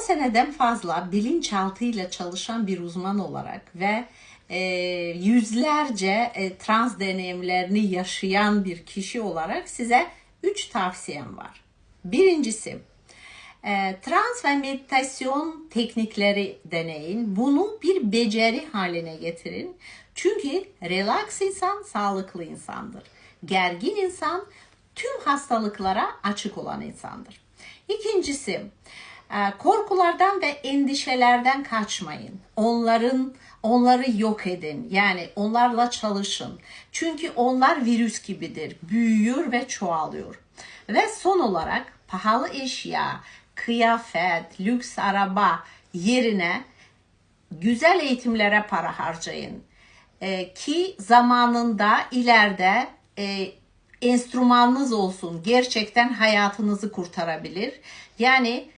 seneden fazla bilinçaltıyla çalışan bir uzman olarak ve e, yüzlerce e, trans deneyimlerini yaşayan bir kişi olarak size üç tavsiyem var. Birincisi, e, trans ve meditasyon teknikleri deneyin. Bunu bir beceri haline getirin. Çünkü relax insan sağlıklı insandır. Gergin insan tüm hastalıklara açık olan insandır. İkincisi, korkulardan ve endişelerden kaçmayın. Onların onları yok edin. Yani onlarla çalışın. Çünkü onlar virüs gibidir. Büyüyor ve çoğalıyor. Ve son olarak pahalı eşya, kıyafet, lüks araba yerine güzel eğitimlere para harcayın. Ee, ki zamanında ileride e, enstrümanınız olsun. Gerçekten hayatınızı kurtarabilir. Yani